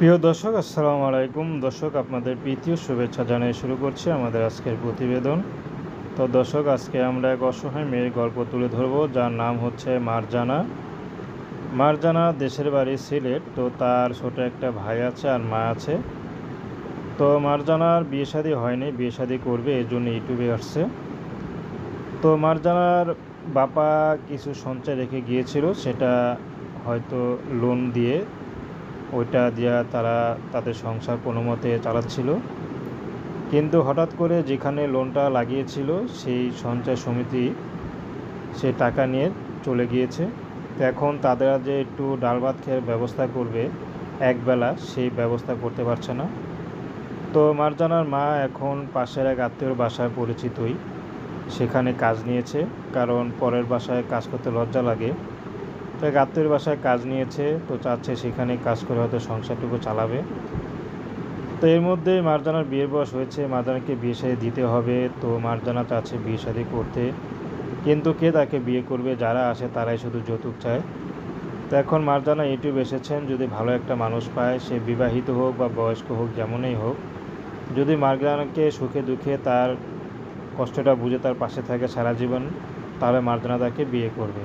প্রিয় দর্শক, আসসালামু আলাইকুম। দর্শক, আপনাদের প্রীতীয় শুভেচ্ছা জানিয়ে শুরু করছি আমাদের আজকের প্রতিবেদন। তো দর্শক, আজকে আমরা এক অসহায় মেয়ের গল্প তুলে ধরব, যার নাম হচ্ছে মারজানা। মারজানা দেশের বাড়ি সিলেট, তো তার ছোট একটা ভাই আছে আর মা আছে। তো মারজানার বিয়ে শাদি হয়নি, বিয়ে শাদী করবে এই জন্য ইউটিউবে আসছে। তো মারজানার বাবা কিছু সঞ্চয় রেখে গিয়েছিল, সেটা হয়তো লোন দিয়ে ওইটা দিয়া তারা তাদের সংসার কোনো মতে চালাচ্ছিল। কিন্তু হঠাৎ করে যেখানে লোনটা লাগিয়েছিল, সেই সঞ্চয় সমিতি সে টাকা নিয়ে চলে গিয়েছে। তো এখন তাদের যে একটু ডাল ভাত খেয়ে ব্যবস্থা করবে, একবেলা সেই ব্যবস্থা করতে পারছে না। তো মারজানার মা এখন পাশের এক আত্মীয়র বাসায় পরিচিতই। সেখানে কাজ নিয়েছে, কারণ পরের বাসায় কাজ করতে লজ্জা লাগে। তো এক আত্মীয়ের বাসায় কাজ নিয়েছে, তো চাচ্ছে সেখানে কাজ করে হয়তো সংসারটুকু চালাবে। তো এর মধ্যে মারজানার বিয়ের বয়স হয়েছে, মারজানাকে বিয়ে শাদী দিতে হবে, তো মারজানা চাচ্ছে বিয়ে শাদী করতে। কিন্তু কে তাকে বিয়ে করবে, যারা আসে তারাই শুধু যৌতুক চায়। তো এখন মারজানা ইউটিউব এসেছেন, যদি ভালো একটা মানুষ পায়, সে বিবাহিত হোক বা বয়স্ক হোক, যেমনই হোক, যদি মারজানাকে সুখে দুঃখে তার কষ্টটা বুঝে তার পাশে থাকে সারা জীবন, তাহলে মারজানা তাকে বিয়ে করবে।